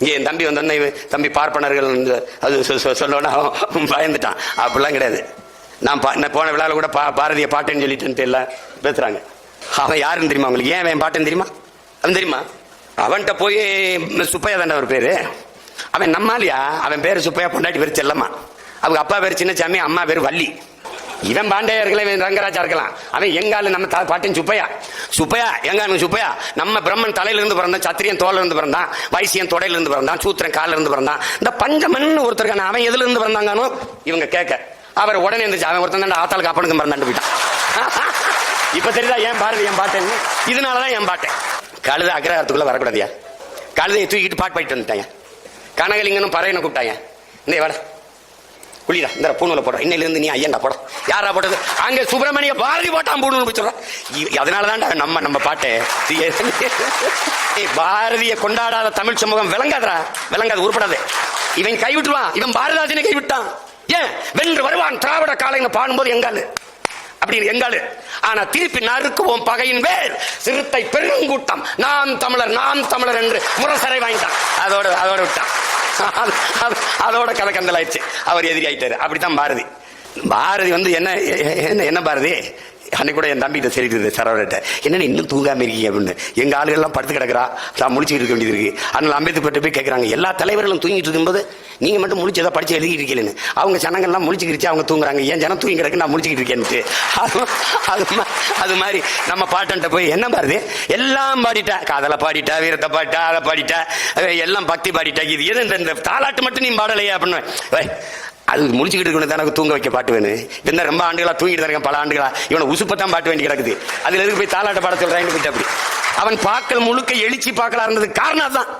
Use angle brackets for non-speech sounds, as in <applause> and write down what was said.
இங்கே என் தம்பி வந்தோடனே தம்பி பார்ப்பனர்கள் வந்து அது சொ- சொ- சொன்னோன்னே அவன் பயந்துட்டான். அப்படிலாம் கிடையாது. நான் பா நான் போன விழாவில் கூட பா பாரதிய பாட்டுன்னு சொல்லிட்டு எல்லாம் பேசுகிறாங்க அவன் யாருன்னு தெரியுமா உங்களுக்கு? ஏன் அவன் பாட்டுன்னு தெரியுமா? அவன் தெரியுமா? அவன்கிட்ட போய் சுப்பையா தானே ஒரு பேர். அவன் நம்மாலியா? அவன் பேர் சுப்பையா பொண்டாட்டி பேர் செல்லம்மா. அவங்க அப்பா பேர் சின்னசாமி அம்மா பேர் வள்ளி. இவன் பாண்டையா இவன் ரங்கராஜா இருக்கலாம். அவன் எங்கால நம்ம தா- பாட்டன் சுப்பையா. சுப்பையா எங்க சுப்பையா? நம்ம பிரம்மன் தலையிலிருந்து பிறந்தான் சத்திரியன் தோல்ல இருந்து பிறந்தான் வைசியன் தொடையிலிருந்து பிறந்தான் சூத்திரன் காலில் இருந்து பிறந்தான். இந்த பஞ்சமன் ஒருத்தருக்கான அவன் எதுல இருந்து பிறந்தாங்கன்னு இவங்க கேட்க. அவர் உடனே இருந்துச்சு அவன் ஒருத்தன் தான் ஆத்தாளுக்கு அப்பனுக்கு பிறந்தாண்டு போயிட்டான். <laughs> இப்ப தெரியுதா ஏன் பாரதி என் பாட்டேன்னு? இதனாலதான் என் பாட்டேன்? கழுத அக்ரஹாரத்துக்குள்ள வரக்கூடாதியா கழுதையை தூக்கிட்டு பாட்டு பாடிட்டு வந்துட்டாங்க கனகலிங்கனும் பறையனை கூப்பிட்டாங்க இந்த வட. குளிரா இந்த பூணூல போடுற. இன்னையில இருந்து நீ ஐயன்டா போட. யாரா போட்டது? அங்க சுப்பிரமணிய பாரதி போட்டான் பூணூல் போச்சுடுறான் அதனால தான்டா நம்ம நம்ம பாட்டு பாரதிய கொண்டாடாத தமிழ் சமூகம் விளங்காதரா விளங்காது உருப்படாது. இவன் கைவிட்டுவான் இவன் பாரதாசனை கைவிட்டான். ஏன்? வென்று வருவான். திராவிட காலைங்க பாடும்போது எங்காலு அப்படின்னு எங்காலு ஆனா திருப்பி நறுக்குவோம் பகையின் வேர். சிறுத்தை பெருங்கூட்டம். நாம் தமிழர் நாம் தமிழர் என்று முரசரை வாங்கிட்டான். அதோட அதோட விட்டான். அதோட கதை கந்தல் ஆயிடுச்சு. அவர் எதிரி ஆயிட்டாரு. அப்படித்தான் பாரதி. பாரதி வந்து என்ன என்ன என்ன பாரதி? அன்னைக்கு கூட என் தம்பிகிட்ட சொல்லிட்டு சரவரட்ட என்னென்ன இன்னும் தூங்காமல் இருக்கீங்க அப்படின்னு. எங்கள் ஆளுகள்லாம் படுத்து கிடக்குறா. நான் முழிச்சுக்கிட்டு இருக்க வேண்டியது இருக்குது அதனால் அம்பேத்கர் போய் கேட்குறாங்க எல்லா தலைவர்களும் தூங்கிட்டு இருக்கும்போது நீங்கள் மட்டும் முடிச்சு எதாவது படிச்சு எழுதிட்டு இருக்கீங்கன்னு அவங்க ஜனங்கள்லாம் முழிச்சுக்கிருச்சு அவங்க தூங்குறாங்க. ஏன் ஜனம் தூங்கி கிடக்கு நான் முடிச்சுக்கிட்டு இருக்கேன்ட்டு அது அது மாதிரி நம்ம பாட்டன்ட்ட போய் என்ன பாருது எல்லாம் பாடிட்டா. காதலை பாடிட்டா வீரத்தை பாடிட்டா அதை பாடிட்டா எல்லாம் பக்தி பாடிட்டா. இது எது இந்த- இந்த தாலாட்டு மட்டும் நீ பாடலையா அப்படின்னு. வை, அது முடிச்சுக்கிட்டு இருக்கணும் தானே தூங்க வைக்க பாட்டு வேணும். என்ன ரொம்ப ஆண்டுகளாக தூங்கிட்டு தான் பல ஆண்டுகளா. இவனை உசுப்பத்தான் பாட்டு வேண்டி கிடக்குது. அதில் எதுக்கு போய் தாலாட்ட பாட சொல்றாங்க போயிட்டு அப்படி. அவன் பாக்கள் முழுக்க எழுச்சி பார்க்கலா இருந்தது காரணம் தான்